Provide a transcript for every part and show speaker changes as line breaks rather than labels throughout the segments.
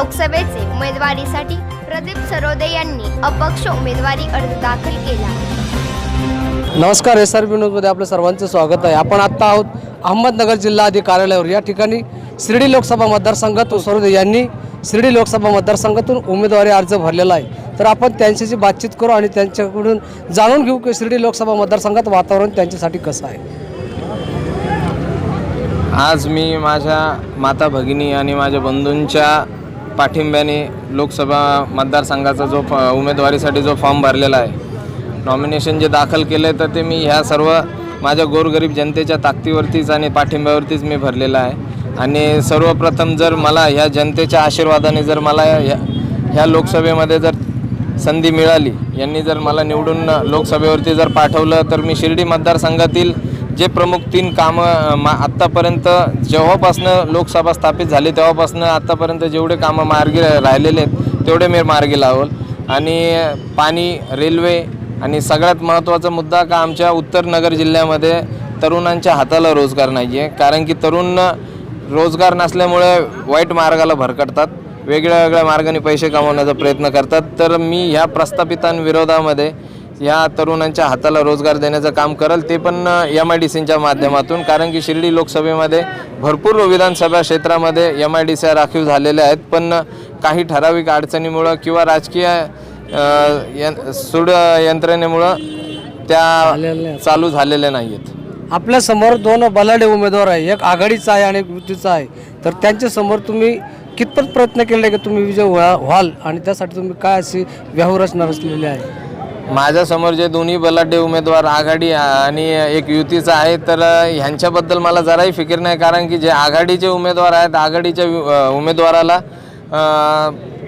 लोकसभेचे उमेदवारीसाठी प्रदीप सरोदे यांनी अपक्ष उमेदवारी अर्ज दाखल केला.
नमस्कार एस आर बी न्यूजमध्ये आपलं सर्वांचं स्वागत आहे. आपण आत्ता आहोत अहमदनगर जिल्हा अधिकारी कार्यालयावर. या ठिकाणी शिर्डी लोकसभा मतदारसंघातून सरोदे यांनी शिर्डी लोकसभा मतदारसंघातून उमेदवारी अर्ज भरलेला आहे. तर आपण त्यांच्याशी बातचीत करू आणि त्यांच्याकडून जाणून घेऊ की शिर्डी लोकसभा मतदारसंघात वातावरण त्यांच्यासाठी कसं आहे.
आज मी माझ्या माता भगिनी आणि माझ्या बंधूंच्या पाठिंब्याने लोकसभा मतदारसंघाचा जो फ उमेदवारीसाठी जो फॉर्म भरलेला आहे. नॉमिनेशन जे दाखल केलं आहे तर ते मी ह्या सर्व माझ्या गोरगरीब जनतेच्या ताकदीवरतीच आणि पाठिंब्यावरतीच मी भरलेलं आहे. आणि सर्वप्रथम जर मला ह्या जनतेच्या आशीर्वादाने जर मला ह्या ह्या लोकसभेमध्ये जर संधी मिळाली यांनी जर मला निवडून लोकसभेवरती जर पाठवलं तर मी शिर्डी मतदारसंघातील जे प्रमुख तीन कामं मा आत्तापर्यंत जेव्हापासनं लोकसभा स्थापित झाली तेव्हापासनं आत्तापर्यंत जेवढे कामं मार्गी राहिलेले आहेत तेवढे मी मार्गी लावल. आणि पाणी रेल्वे आणि सगळ्यात महत्त्वाचा मुद्दा का आमच्या उत्तर नगर जिल्ह्यामध्ये तरुणांच्या हाताला रोजगार नाही आहे कारण की तरुण रोजगार नसल्यामुळे वाईट मार्गाला भरकटतात वेगळ्या वेगळ्या मार्गाने पैसे कमवण्याचा प्रयत्न करतात. तर मी ह्या प्रस्थापितांविरोधामध्ये या तरुणांच्या हाताला रोजगार देण्याचं काम करल ते पण एम आय डी सीच्या माध्यमातून. कारण की शिर्डी लोकसभेमध्ये भरपूर विधानसभा क्षेत्रामध्ये एम आय डी सी राखीव झालेल्या आहेत. पण काही ठराविक अडचणीमुळं किंवा राजकीय सूड यंत्रणेमुळं त्या चालू झालेल्या नाही आहेत
आपल्यासमोर दोन बलाढ्य उमेदवार आहे. एक आघाडीचा आहे आणि एक युतीचा आहे. तर त्यांच्यासमोर तुम्ही कितपत प्रयत्न केले की तुम्ही विजय व्हा व्हाल? आणि त्यासाठी तुम्ही काय अशी व्याहूरचना रचलेली आहे?
माझ्यासमोर जे दोन्ही बलाढ्य उमेदवार आघाडी आणि एक युतीचा आहे तर ह्यांच्याबद्दल मला जराही फिकीर नाही कारण की जे आघाडीचे उमेदवार आहेत आघाडीच्या वि- उमेदवाराला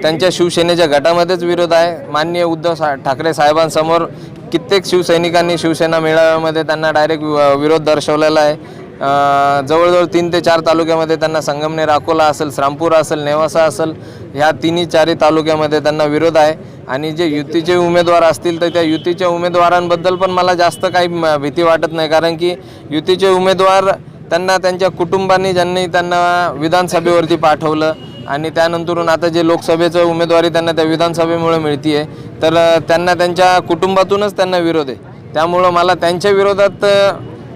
त्यांच्या शिवसेनेच्या गटामध्येच विरोध आहे. माननीय उद्धव सा ठाकरे साहेबांसमोर कित्येक शिवसैनिकांनी शिवसेना मेळाव्यामध्ये त्यांना डायरेक्ट विरोध दर्शवलेला आहे. जवळजवळ तीन ते चार तालुक्यामध्ये त्यांना संगमनेर अकोला असेल श्रामपूर असेल नेवासा असेल ह्या तिन्ही चारही तालुक्यामध्ये त्यांना विरोध आहे. आणि जे युतीचे उमेदवार असतील तर त्या युतीच्या उमेदवारांबद्दल पण मला जास्त काही भीती वाटत नाही. कारण की युतीचे उमेदवार त्यांना त्यांच्या कुटुंबांनी ज्यांनी त्यांना विधानसभेवरती पाठवलं आणि त्यानंतरून आता जे लोकसभेचं उमेदवारी त्यांना त्या विधानसभेमुळे मिळते आहे तर त्यांना त्यांच्या कुटुंबातूनच त्यांना विरोध आहे. त्यामुळं मला त्यांच्या विरोधात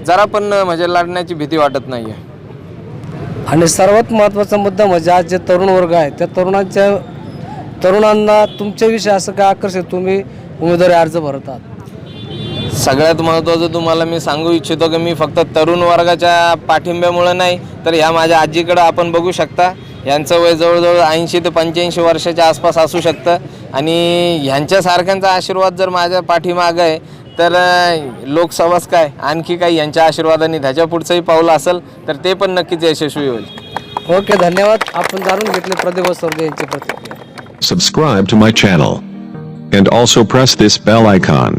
जरा पण म्हणजे लढण्याची भीती वाटत नाही आहे
आणि सर्वात महत्त्वाचा मुद्दा म्हणजे आज जे तरुण वर्ग आहे त्या तरुणांच्या तरुणांना तुमच्याविषयी असं काय आकर्षित तुम्ही उमेदवारी अर्ज भरतात
सगळ्यात महत्त्वाचं तुम्हाला मी सांगू इच्छितो की मी फक्त तरुण वर्गाच्या पाठिंब्यामुळं नाही तर ह्या माझ्या आजीकडं आपण बघू शकता. यांचं वय जवळजवळ ऐंशी ते पंच्याऐंशी वर्षाच्या आसपास असू शकतं. आणि ह्यांच्यासारख्यांचा आशीर्वाद जर माझ्या पाठीमागं आहे तर अं, लोकसभाच काय आणखी काही यांच्या आशीर्वादाने त्याच्या पुढचंही पाऊल असेल तर ते पण नक्कीच यशस्वी होईल
ओके धन्यवाद आपण जाणून घेतले प्रदीप सरदे यांची प्रतिक्रिया
subscribe to my channel. And also press this bell icon.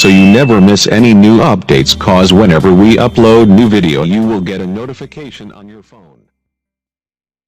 So you never miss any new updates cause whenever we upload new video you will get a notification on your phone.